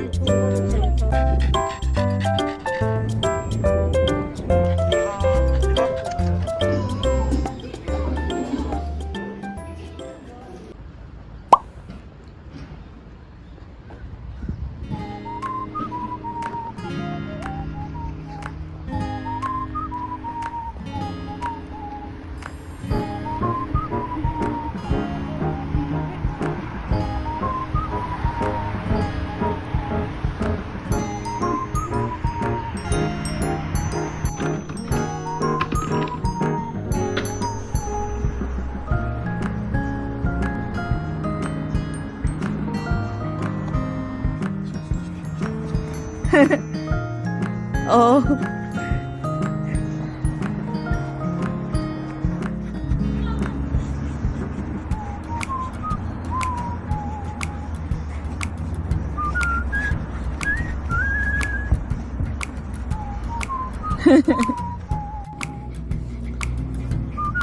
음. 어.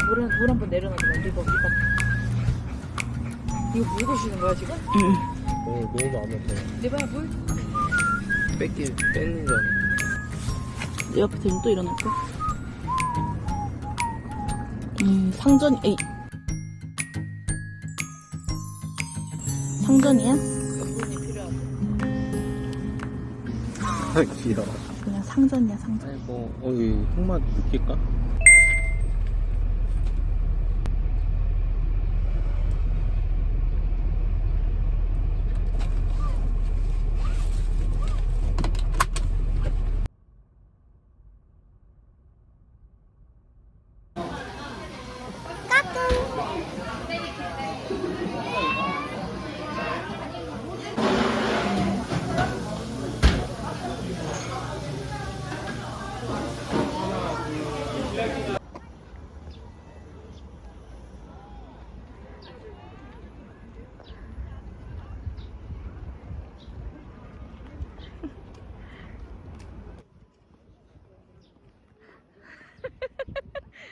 물한 물한 번 내려놔도 이거 이거 이거 물고 쉬는 거야 지금? 어, 너무 마음에 들어. 내봐야 물? 뺏기, 뺏는 내 옆에 들면 또 일어날까? 음, 상전, 에이. 상전이야? 아, 귀여워. 그냥 상전이야, 상전. 아니, 뭐, 어, 이 흑맛 느낄까?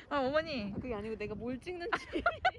아, 어머니. 그게 아니고 내가 뭘 찍는지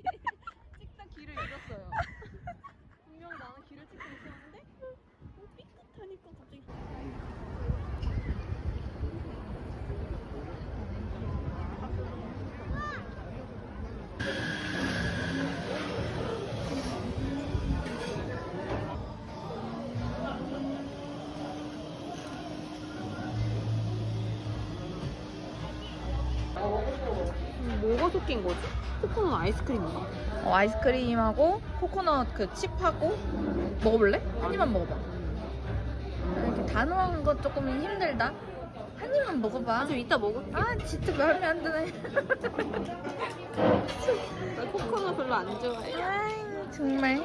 코코넛 아이스크림인가? 어, 아이스크림하고 코코넛 그 칩하고 먹어볼래? 한 입만 먹어봐. 이렇게 다 넣은 거 조금 힘들다. 한 입만 먹어봐. 좀 이따 먹을게. 아 진짜 마음에 안 드네. 나 코코넛 별로 안 좋아해. 아이 정말.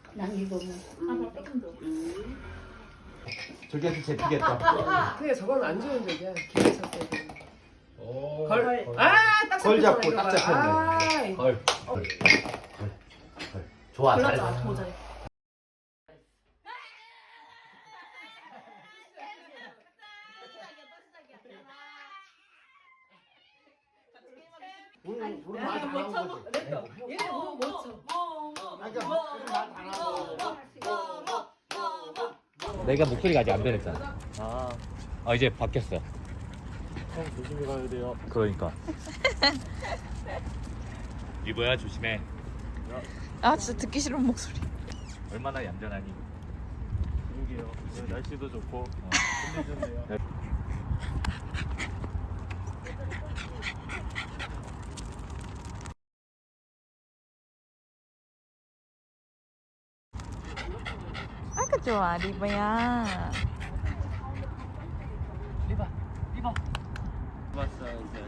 저기한테 제피겠다. 그게 저건 안 좋은 적이야. 기회 쳤어야 돼. 오. 걸. 아, 딱 걸 잡고 딱 봐. 잡혔네. 걸. 걸. 걸. 걸. 좋아. 잘했어. 말다 나온 거지. 얘네 뭐, 뭐 쳐. 내가 목소리가 아직 안 변했잖아. 아, 아 이제 바뀌었어. 형 조심히 가야 돼요. 그러니까. 이보야 조심해. 아 진짜 듣기 싫은 목소리. 얼마나 얌전하니. 그러게요. 오늘 날씨도 좋고 컨디션이에요. 좋아 리브야. 리바, 리바. 봤어 이제.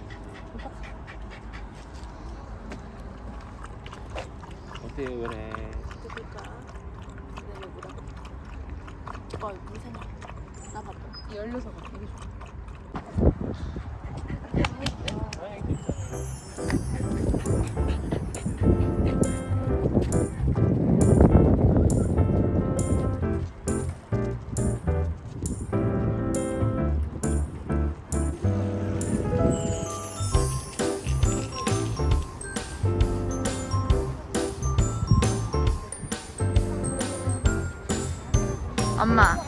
어때요 그래? 오빠 물 생각. 나 봐봐. 열려서 가 되게 좋아. 엄마.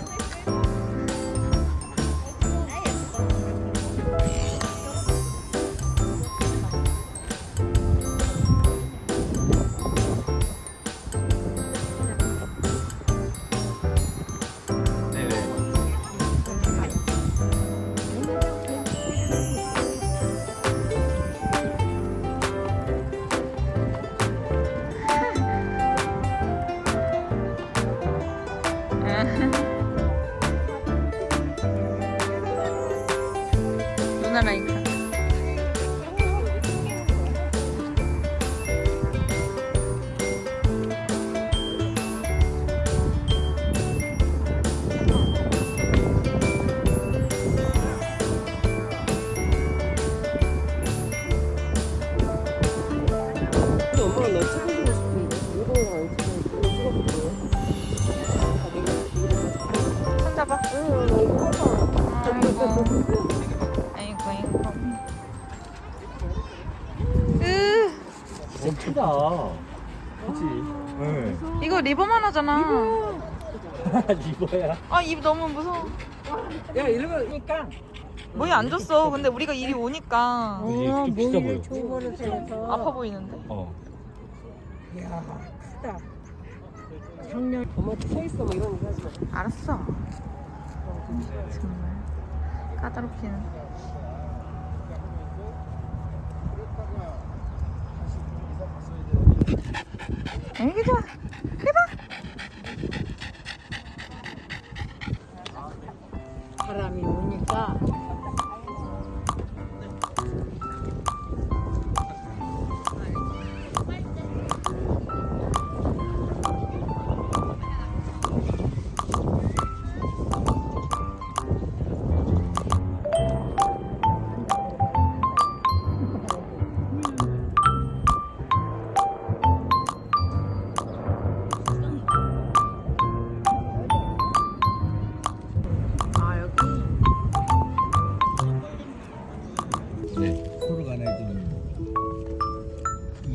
嗯 너무 크다. 그치? 응. 이거 리버만 하잖아. 리버야. 아 입 너무 무서워. 야 이러니까 뭐이 안 줬어. 근데 우리가 이리 오니까 이게 좀 비싸 보여. 거를 생각해서 아파 보이는데. 어. 야 크다 작년 엄마한테 서 있어 뭐 이런 얘기 하지 마 알았어. 정말 까다롭기는. 애기자, 크다. 바람이 오니까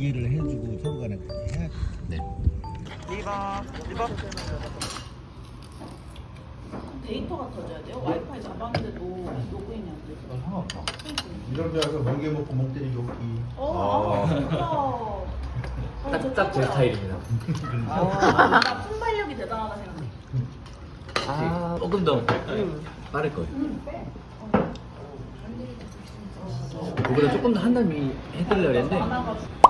이해를 해주고 서로 간에 그렇게 해야 네. 리버, 리버. 데이터가 터져야 돼요? 와이파이 잡았는데도 로그인이 안 돼서. 이런 데 와서 멍게 먹고 멍 때리기 없기. 어, 아, 딱, 딱 제 스타일입니다. 나 순발력이 대단하다 생각해. 아, 조금 더 빠를 거예요. 그보다 조금 더 한 단위 해드리려고 했는데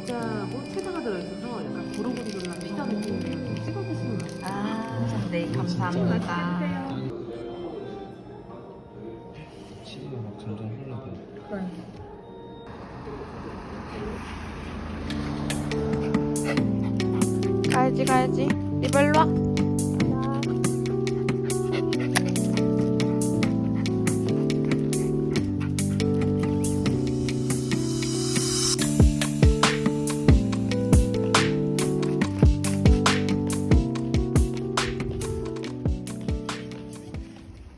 문자고 채소가 들어있어서 약간 고루고루 놀란 피자 느낌인데 찍어 드시면 맛있어요. 아, 네, 감사합니다. 치즈가 막 점점 흘러가. 가야지, 가야지. 일로 와.